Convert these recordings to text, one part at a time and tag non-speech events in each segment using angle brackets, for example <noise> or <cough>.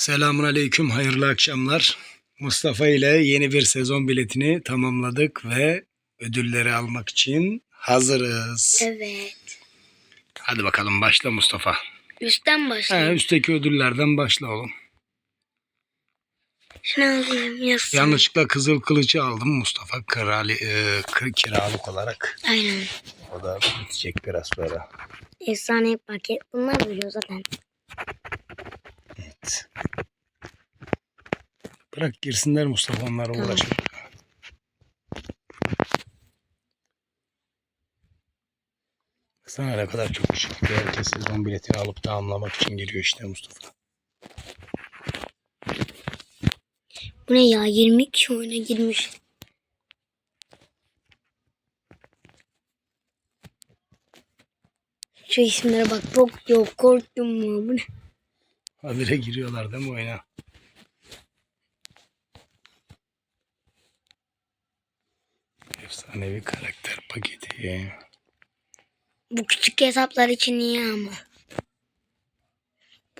Selamun Aleyküm, hayırlı akşamlar. Mustafa ile yeni bir sezon biletini tamamladık ve ödülleri almak için hazırız. Evet. Hadi bakalım başla Mustafa. Üstten Ha, başlayayım. üstteki ödüllerden başla oğlum. Şunu alayım yazsın. Yanlışlıkla kızıl kılıcı aldım Mustafa krali, e, kır- kiralık olarak. Aynen. O da bitecek biraz sonra. Efsane paket. Bunlar veriyor zaten. Evet. Bırak girsinler Mustafa onlara Tamam. uğraşır. Sana ne kadar çok kişi gidiyor. Herkes sezon biletini alıp tamamlamak için giriyor işte Mustafa. Bu ne ya? 20 kişi oyuna girmiş. Şu isimlere bak. Çok yok korktum mu? Bu ne? Habire giriyorlar değil mi oyuna? Efsanevi karakter paketi. Bu küçük hesaplar için iyi ama.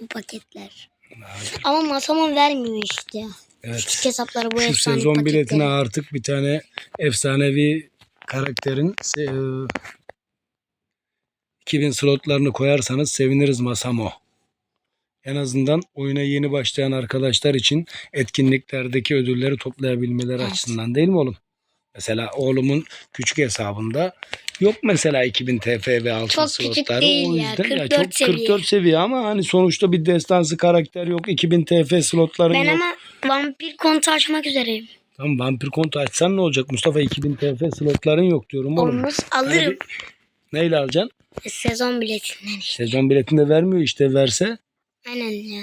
Bu paketler. Nadir. Ama masamon vermiyor işte. Evet. Küçük hesaplara bu Şu efsane sezon paketleri. biletine artık bir tane efsanevi karakterin se- e, 2000 slotlarını koyarsanız seviniriz Masamo. En azından oyuna yeni başlayan arkadaşlar için etkinliklerdeki ödülleri toplayabilmeleri Evet. açısından değil mi oğlum? Mesela oğlumun küçük hesabında yok mesela 2000 TF ve altın Çok slotları. değil o ya, yüzden 44 çok seviye. 44 seviye ama hani sonuçta bir destansı karakter yok. 2000 TF slotların Ben yok. ama vampir kontu açmak üzereyim. Tamam vampir kontu açsan ne olacak Mustafa 2000 TF slotların yok diyorum oğlum. Olmaz alırım. bir- Neyle alacaksın? Sezon biletinden işte. Sezon biletinde vermiyor işte verse. Aynen ya.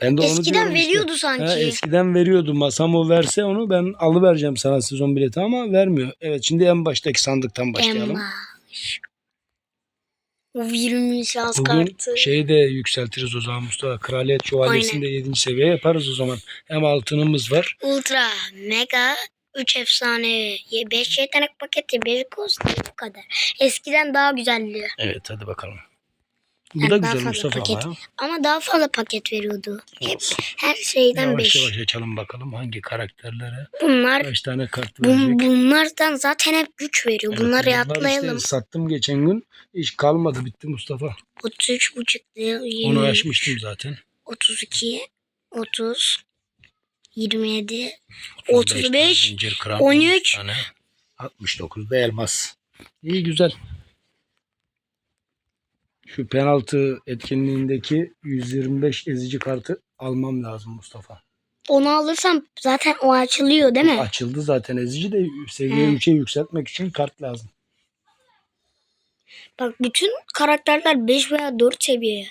Ben de onu Eskiden işte. veriyordu sanki. Ha, eskiden veriyordu. Masamo verse onu ben alıvereceğim sana sezon bileti ama vermiyor. Evet şimdi en baştaki sandıktan başlayalım. Emma. O 20 şans Bugün kartı. şeyi de yükseltiriz o zaman Mustafa. Kraliyet şövalyesini de 7. seviye yaparız o zaman. Hem altınımız var. Ultra, Mega, 3 efsane, 5 yetenek paketi, 5 kostüm bu kadar. Eskiden daha güzeldi. Evet hadi bakalım. Bu Yani da güzel Mustafa paket. ama. ya. Ama daha fazla paket veriyordu. Hep Olsun. her şeyden Yavaş 5. yavaş açalım bakalım hangi karakterlere Bunlar kaç tane kart bun, verecek. bunlardan zaten hep güç veriyor. Evet, Bunları bunlar atlayalım. Işte sattım geçen gün. Hiç kalmadı bitti Mustafa. 33 buçuktu, 20, Onu açmıştım zaten. 32, 30, 27, 35 tane 35, zincir kram, 13. 13 tane. 69 da elmas. İyi güzel. Şu penaltı etkinliğindeki 125 ezici kartı almam lazım Mustafa. Onu alırsam zaten o açılıyor değil mi? Açıldı zaten ezici de seviye He. 3'e yükseltmek için kart lazım. Bak bütün karakterler 5 veya 4 seviye.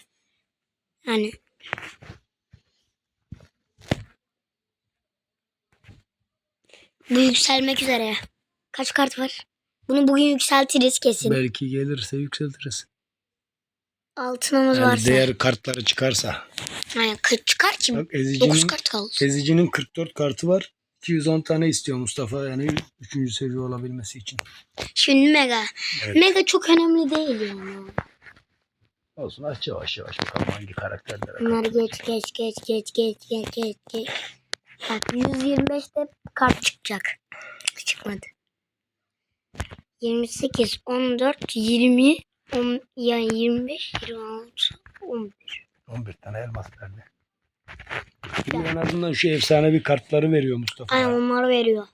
Yani bu yükselmek üzere. Kaç kart var? Bunu bugün yükseltiriz kesin. Belki gelirse yükseltiriz. Altınımız Yani varsa. değer kartları çıkarsa. Yani 40 çıkar ki. Bak 9 ezicinin, kart kaldı. ezicinin 44 kartı var. 210 tane istiyor Mustafa yani 3. seviye olabilmesi için. Şimdi Mega. Evet. Mega çok önemli değil yani. Olsun aç yavaş yavaş bakalım hangi karakterlere. Bunları geç geç geç geç geç geç geç geç. Bak 125'te kart çıkacak. Çıkmadı. 28, 14, 20, 10, yani 25, 26, 11. 11 tane elmas verdi. Bir en azından şu efsane bir kartları veriyor Mustafa. Aynen onları veriyor.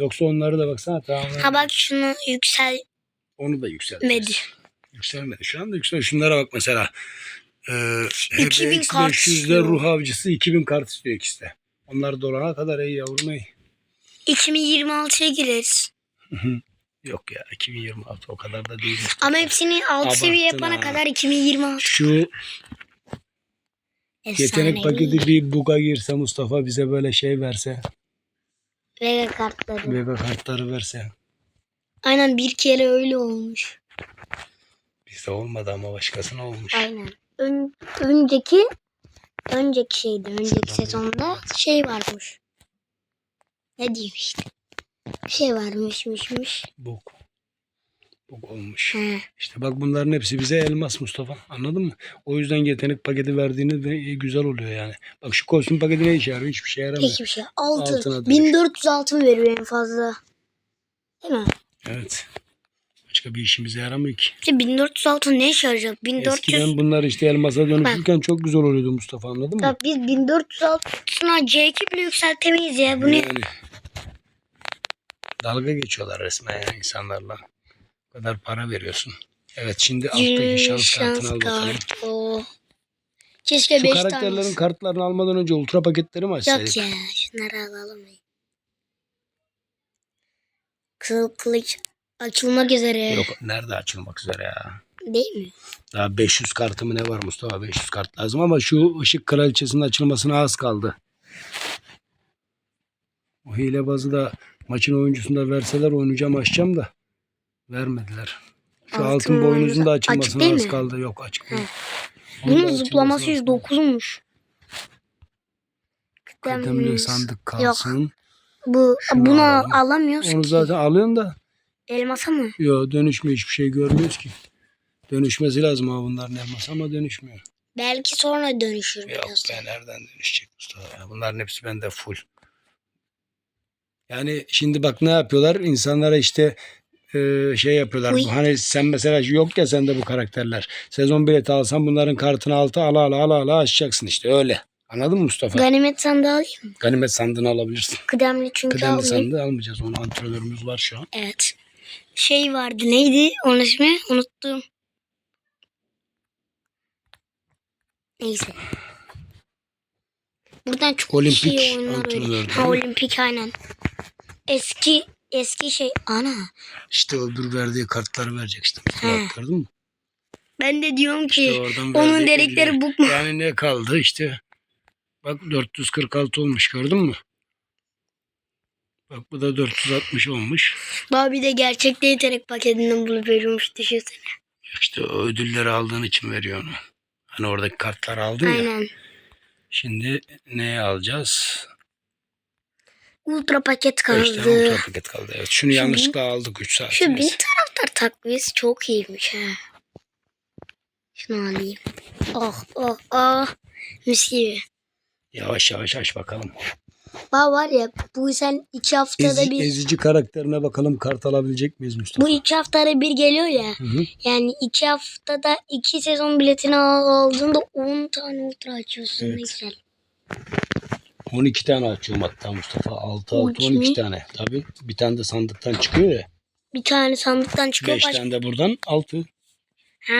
Yoksa onları da baksana tamam. Ha bak şunu yüksel Onu da yükseltiriz. Medi. Yükselmedi. Şu anda yüksel. Şunlara bak mesela. Ee, 2000 HBX kart 500'de istiyor. ruh avcısı 2000 kart istiyor ikisi de. Onlar dolana kadar ey yavrum ey. 2026'ya gireriz. Yok ya 2026 o kadar da değil. Mustafa. Ama hepsini alt seviye yapana ha. kadar 2026. Şu yetenek Efsanevi. paketi bir buga girse Mustafa bize böyle şey verse. Vega kartları. Vega kartları verse. Aynen bir kere öyle olmuş. Bizde olmadı ama başkasına olmuş. Aynen. Ön- önceki önceki şeydi. Önceki sezonda şey varmış. Ne diyeyim işte. Bir şey varmışmışmış. Bug. Bu olmuş. He. İşte bak bunların hepsi bize elmas Mustafa. Anladın mı? O yüzden yetenek paketi verdiğini de güzel oluyor yani. Bak şu kostüm paketi ne işe yarıyor? Hiçbir şey yaramıyor. Peki bir şey. Altın. Altına dönüş. 1400 altın veriyor en fazla. Değil mi? Evet. Başka bir işimize yaramıyor ki. İşte 1400 altın ne işe yarayacak? 1400. Eskiden bunlar işte elmasa dönüşürken çok güzel oluyordu Mustafa anladın mı? Ya biz 1400 altına C2 bile yükseltemeyiz ya. Bu ne? Yani dalga geçiyorlar resmen ya insanlarla. O kadar para veriyorsun. Evet şimdi alttaki şans kartını al bakalım. kart. Oo. Keşke Şu 5 tane karakterlerin olsa. kartlarını almadan önce ultra paketleri mi açsaydık? Yok ya şunları alalım. Kızıl kılıç açılmak üzere. Yok nerede açılmak üzere ya? Değil mi? Daha 500 kartı mı ne var Mustafa? 500 kart lazım ama şu ışık kraliçesinin açılmasına az kaldı. O hilebazı da maçın oyuncusunda verseler oynayacağım açacağım da vermediler. Şu altın, Altın boynuzun da açılmasına az mi? kaldı. Yok açık değil. Da Bunun zıplaması az kaldı. 109'muş. Kıdemli sandık kalsın. Bu Şunu bunu alalım. alamıyoruz Onu ki. zaten alıyorsun da Elmasa mı? yok dönüşmüyor hiçbir şey görmüyoruz ki. Dönüşmesi lazım ama bunların elması ama dönüşmüyor. Belki sonra dönüşür Yok biraz. be nereden dönüşecek Mustafa ya? Bunların hepsi bende full. Yani şimdi bak ne yapıyorlar? İnsanlara işte e, şey yapıyorlar. Uy. Hani sen mesela yok ya sende bu karakterler. Sezon bileti alsan bunların kartını altı ala ala ala ala açacaksın işte öyle. Anladın mı Mustafa? Ganimet sandığı alayım mı? Ganimet sandığını alabilirsin. Kıdemli çünkü Kıdemli almayayım. sandığı almayacağız. Onu antrenörümüz var şu an. Evet. Şey vardı neydi onun ismi? Unuttum. Neyse. Buradan çok Olimpik oyunlar antrenör Ha olimpik aynen. Eski eski şey ana. İşte öbür verdiği kartları verecek işte. Gördün mü? Ben de diyorum ki İşte onun elli- bu mu? Yani ne kaldı işte. Bak 446 olmuş gördün mü? Bak bu da 460 olmuş. Baba de gerçekte yetenek paketinden bulup veriyormuş düşünsene. İşte ödülleri aldığın için veriyor onu. Hani oradaki kartları aldın ya. Aynen. Şimdi neye alacağız? Ultra paket kaldı. ultra paket kaldı. Evet. Şunu Şu yanlışlıkla aldık 3 saat. Şu bin taraftar takviyesi çok iyiymiş ha. Şunu alayım. Oh oh oh. Mis gibi. Yavaş yavaş aç bakalım. Baba var ya bu sen iki haftada Ezi- bir ezici karakterine bakalım kart alabilecek miyiz Mustafa? bu iki haftada bir geliyor ya. Hı hı. Yani iki haftada iki sezon biletini al- aldığında 10 tane ultra açıyorsun. Evet. Güzel. 12 tane açıyorum hatta Mustafa. 6 On 6 iki 12 mi? tane. Tabii bir tane de sandıktan çıkıyor ya. Bir tane sandıktan çıkıyor. 5 Baş... tane de buradan 6. Ha.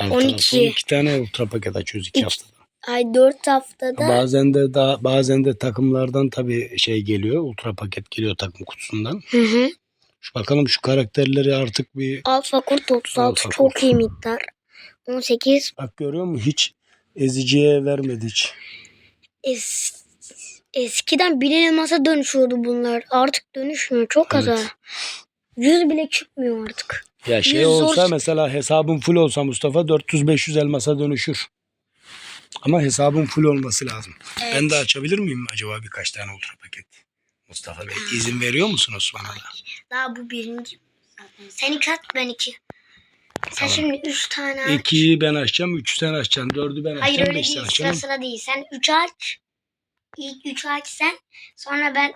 6 12. 12 tane ultra paket açıyoruz 2 İki- haftada. Ay 4 haftada. Bazen de daha bazen de takımlardan tabii şey geliyor. Ultra paket geliyor takım kutusundan. Hı hı. Şu bakalım şu karakterleri artık bir Alfa kurt 36 Alfa çok kurt. iyi miktar. 18 bak görüyor musun? Hiç eziciye vermedi hiç. es, eskiden bin elmasa dönüşüyordu bunlar. Artık dönüşmüyor. Çok az Evet. ha. 100 bile çıkmıyor artık. Ya şey Yüz zor olsa çık- mesela hesabın full olsa Mustafa 400-500 elmasa dönüşür. Ama hesabın full olması lazım. Ben de açabilir miyim acaba birkaç tane ultra paket? Mustafa Bey izin veriyor musunuz bana da? Daha bu birinci. Zaten. Sen kaç ben iki. Sen Tamam. şimdi 3 tane aç. İkiyi ben açacağım, üç sen açacaksın, dördü ben Hayır açacağım, öyle beş sen değil. açacağım. Sıra sıra değil. Sen 3 aç. İlk 3 aç sen. Sonra ben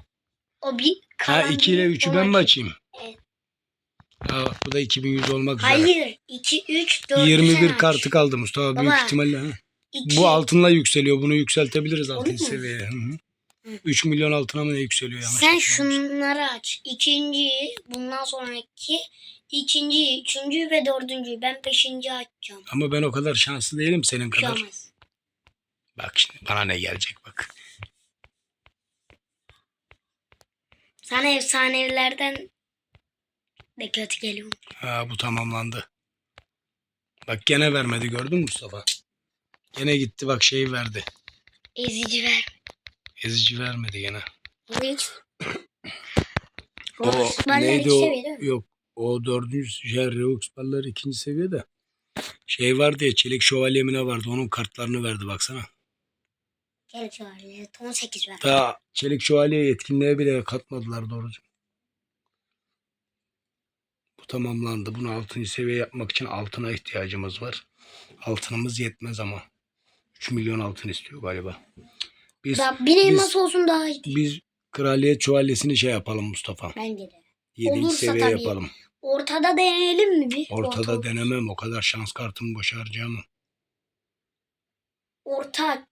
o bir Ha kalan 2 ile bir 3'ü o ben mi açayım. Evet. Ha, bu da 2100 olmak üzere. Hayır. 2, 3, 4. 21 kartı kaldı Mustafa büyük Baba, ihtimalle. ha. İki. Bu altınla yükseliyor. Bunu yükseltebiliriz altın seviyeye. Hı hı. Hı. 3 milyon altına mı ne yükseliyor yanlış Sen hatırlamıyorsam. şunları aç. İkinciyi, bundan sonraki, ikinciyi, üçüncüyü ve dördüncüyü. Ben beşinci açacağım. Ama ben o kadar şanslı değilim senin şey kadar. olmaz. Bak şimdi bana ne gelecek bak. Sana efsanevilerden de kötü geliyor. Ha bu tamamlandı. Bak gene vermedi gördün mü Mustafa? Gene gitti bak şeyi verdi. Ezici ver. Ezici vermedi gene. Hiç... O neydi o? Yok. O dördüncü şey, Reux balları ikinci seviyede. Şey vardı ya Çelik Şövalye mi ne vardı onun kartlarını verdi baksana. Var. ya, 18 ver. Daha Çelik Şövalye yetkinliğe bile katmadılar doğrusu. Bu tamamlandı. Bunu 6. seviye yapmak için altına ihtiyacımız var. Altınımız yetmez ama. 3 milyon altın istiyor galiba. Biz Da bir elmas olsun daha iyi. biz kraliyet şövalyesini şey yapalım Mustafa. Bence de. 7. Olursa seviye tabii. yapalım. Ortada deneyelim mi bir? Ortada Orta. denemem o kadar şans kartımı boşa harcayamam. Orta.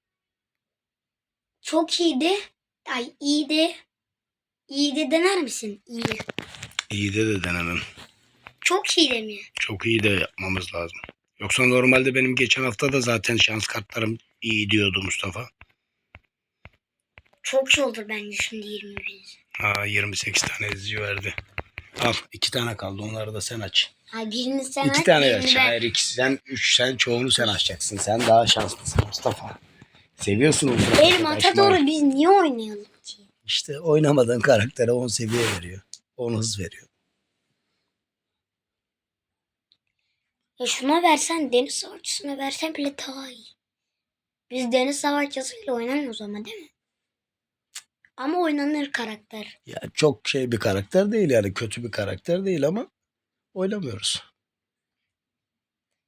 Çok iyiydi. Ay iyiydi. İyiydi dener misin? İyi. İyi de de denemem. Çok iyi de mi? Çok iyi de yapmamız lazım. Yoksa normalde benim geçen hafta da zaten şans kartlarım iyi diyordu Mustafa. Çok iyi olur bence şimdi 21. Ha 28 tane ezici verdi. Al iki tane kaldı onları da sen aç. Ay birini sen iki aç, tane birini aç. ben. Hayır iki sen üç sen çoğunu sen açacaksın. Sen daha şanslısın Mustafa. Seviyorsun o Benim ata doğru biz niye oynayalım ki? İşte oynamadığın karaktere 10 seviye veriyor. 10 hız veriyor. Ya şuna versen deniz savaşçısına versen bile daha iyi. Biz deniz savaşçısıyla oynamıyoruz ama değil mi? Ama oynanır karakter. Ya çok şey bir karakter değil yani kötü bir karakter değil ama oynamıyoruz.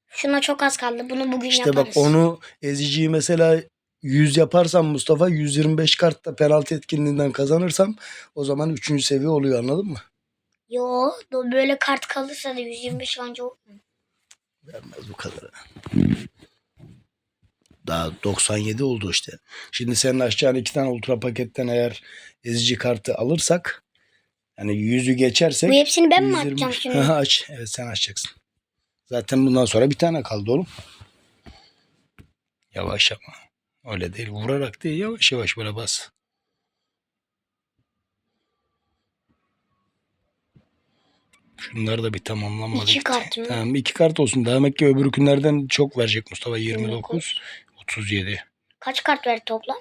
Şuna çok az kaldı. Bunu bugün İşte yaparız. bak onu eziciyi mesela 100 yaparsam Mustafa 125 kartta penaltı etkinliğinden kazanırsam o zaman 3. seviye oluyor anladın mı? Yo böyle kart kalırsa da 125 anca olur mu? Vermez bu kadar. Daha 97 oldu işte. Şimdi senin açacağın iki tane ultra paketten eğer ezici kartı alırsak yani 100'ü geçersek Bu hepsini ben mi 120 açacağım şimdi? <laughs> Aç. Evet sen açacaksın. Zaten bundan sonra bir tane kaldı oğlum. Yavaş ama. Öyle değil. Vurarak değil. Yavaş yavaş böyle bas. Şunlar da bir tamamlanmadı. İki kart mı? Tamam iki kart olsun. Demek ki öbür günlerden çok verecek Mustafa. 29, 37. Kaç kart verdi toplam?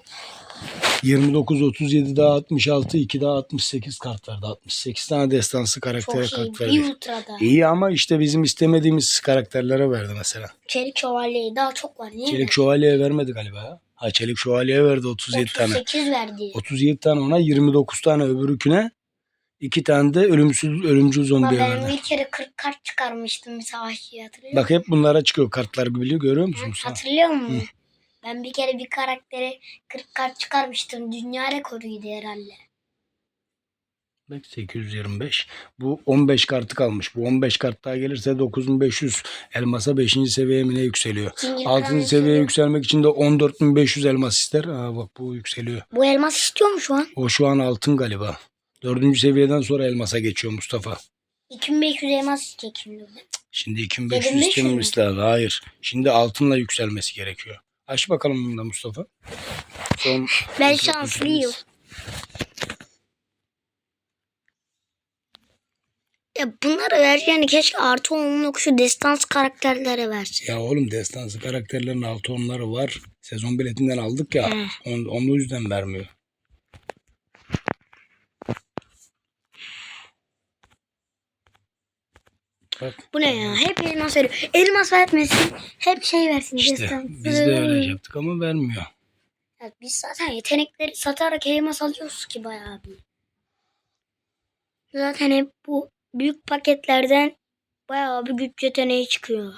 29, 37 daha 66, 2 daha 68 kart verdi. 68 tane destansı karaktere Çok iyi. kart Bir verdi. ultrada. İyi ama işte bizim istemediğimiz karakterlere verdi mesela. Çelik şövalyeyi daha çok var. Niye? Çelik Şövalye'ye vermedi galiba ya. Ha Çelik Şövalye'ye verdi 37 tane. 38 verdi. 37 tane ona 29 tane öbürüküne 2 tane de ölümsüz ölümcül Ama zombiye ben verdi. bir kere 40 kart çıkarmıştım savaşçıya hatırlıyor Bak hep bunlara çıkıyor kartlar biliyor görüyor musun? musun sen? Hatırlıyor musun? Ben bir kere bir karaktere 40 kart çıkarmıştım. Dünya rekoruydu herhalde. Bak 825. Bu 15 kartı kalmış. Bu 15 kart daha gelirse 9500 elmasa 5. seviyeye mi ne yükseliyor? Zincir 6. falan seviyeye yükseliyor. yükselmek için de 14500 elmas ister. Aa bak bu yükseliyor. Bu elmas istiyor mu şu an? O şu an altın galiba. 4. seviyeden sonra elmasa geçiyor Mustafa. 2500 elmas isteyecek şimdi. Şimdi 2500 7500 istememiz lazım. Hayır. Şimdi altınla yükselmesi gerekiyor. Aç bakalım bunu da Mustafa. Son Ben şanslıyım. edeceğiz. Ya bunları vereceğini keşke artı onluk şu destans karakterlere versin. Ya oğlum destansı karakterlerin altı onları var. Sezon biletinden aldık ya. He. On, onu yüzden vermiyor. Bak Bu ne ya? Hep elmas veriyor. Elmas vermesin. Hep şey versin. işte destans. biz de öyle yaptık ama vermiyor. Ya biz zaten yetenekleri satarak elmas alıyoruz ki bayağı bir. Zaten hep bu büyük paketlerden bayağı bir güç yeteneği çıkıyor.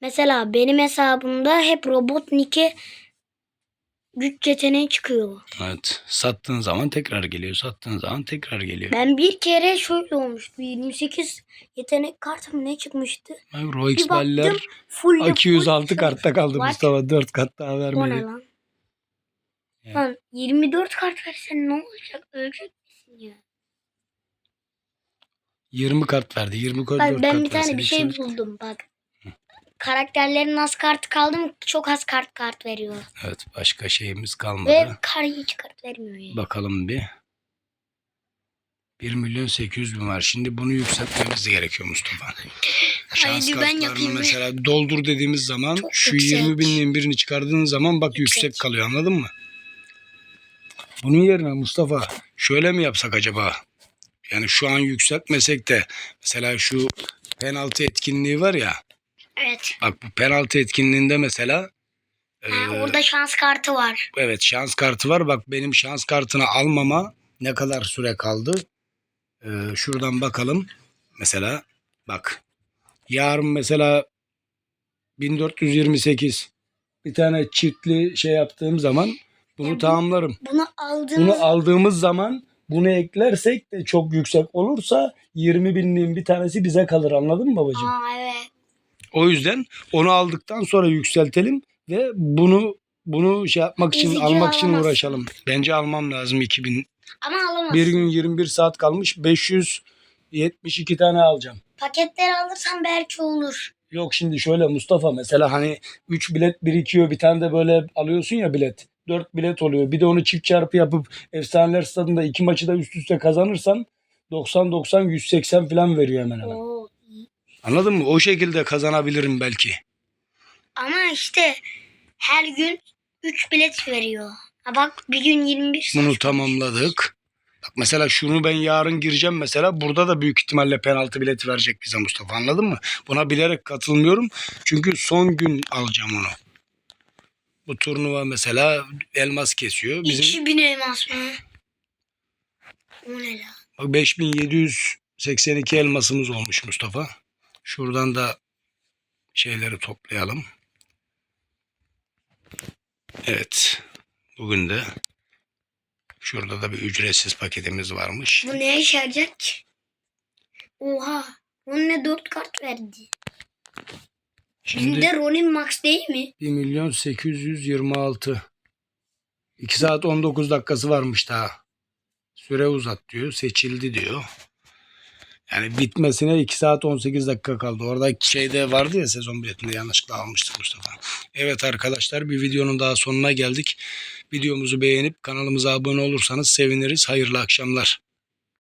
Mesela benim hesabımda hep Robotnik'e yeteneği çıkıyor. Evet. Sattığın zaman tekrar geliyor. Sattığın zaman tekrar geliyor. Ben bir kere şöyle olmuştu. 28 yetenek kartım ne çıkmıştı? Bak Roix Bir Baller baktım full 206 kartta kaldı Bak. Mustafa. 4 kat daha O ne vermedi. lan? Ya. Lan 24 kart versen ne olacak? Ölecek misin ya? 20 kart verdi. 20 kart Bak 4 ben kart bir tane bir şey yükselir. buldum bak. Karakterlerin az kartı kaldı mı çok az kart kart veriyor. Evet başka şeyimiz kalmadı. Ve kar hiç kart vermiyor yani. Bakalım bir. 1 milyon 800 bin var. Şimdi bunu yükseltmemiz gerekiyor Mustafa. <laughs> Şans Haydi ben yapayım mesela doldur dediğimiz zaman Çok şu yüksek. 20 binliğin birini çıkardığın zaman bak yüksek. Yüksek. kalıyor anladın mı? Bunun yerine Mustafa şöyle mi yapsak acaba? Yani şu an yükseltmesek de mesela şu penaltı etkinliği var ya. Evet. Bak bu penaltı etkinliğinde mesela Ha, eee, orada şans kartı var. Evet şans kartı var. Bak benim şans kartını almama ne kadar süre kaldı? Ee, şuradan bakalım. Mesela bak. Yarın mesela 1428 bir tane çiftli şey yaptığım zaman bunu Ya bu- tamamlarım. Bunu aldığımız Bunu aldığımız zaman bunu eklersek de çok yüksek olursa 20 binliğin bir tanesi bize kalır anladın mı babacığım? Aa evet. O yüzden onu aldıktan sonra yükseltelim ve bunu bunu şey yapmak için Ezici almak için alamazsın. uğraşalım. Bence almam lazım 2000. Ama alamazsın. Bir gün 21 saat kalmış 572 tane alacağım. Paketleri alırsan belki olur. Yok şimdi şöyle Mustafa mesela hani 3 bilet birikiyor bir tane de böyle alıyorsun ya bilet. 4 bilet oluyor. Bir de onu çift çarpı yapıp Efsaneler Stadı'nda iki maçı da üst üste kazanırsan 90-90 180 falan veriyor hemen hemen. Oo. Anladın mı? O şekilde kazanabilirim belki. Ama işte her gün 3 bilet veriyor. Ha bak bir gün 21 saat. Bunu tamamladık. Bak mesela şunu ben yarın gireceğim mesela. Burada da büyük ihtimalle penaltı bileti verecek bize Mustafa anladın mı? Buna bilerek katılmıyorum. Çünkü son gün alacağım onu. Bu turnuva mesela elmas kesiyor. Bizim 2000 elmas mı? O ne la? bak 5782 elmasımız olmuş Mustafa. Şuradan da şeyleri toplayalım. Evet. Bugün de şurada da bir ücretsiz paketimiz varmış. Bu neye işe yarayacak ki? Oha. Ronnie 4 kart verdi. Şimdi Şimdi Ronin Max değil mi? 1 milyon 826. 2 saat 19 dakikası varmış daha. Süre uzat diyor. Seçildi diyor. Yani bitmesine 2 saat 18 dakika kaldı. Orada şeyde vardı ya sezon biletinde yanlışlıkla almıştık Mustafa. Evet arkadaşlar bir videonun daha sonuna geldik. Videomuzu beğenip kanalımıza abone olursanız seviniriz. Hayırlı akşamlar.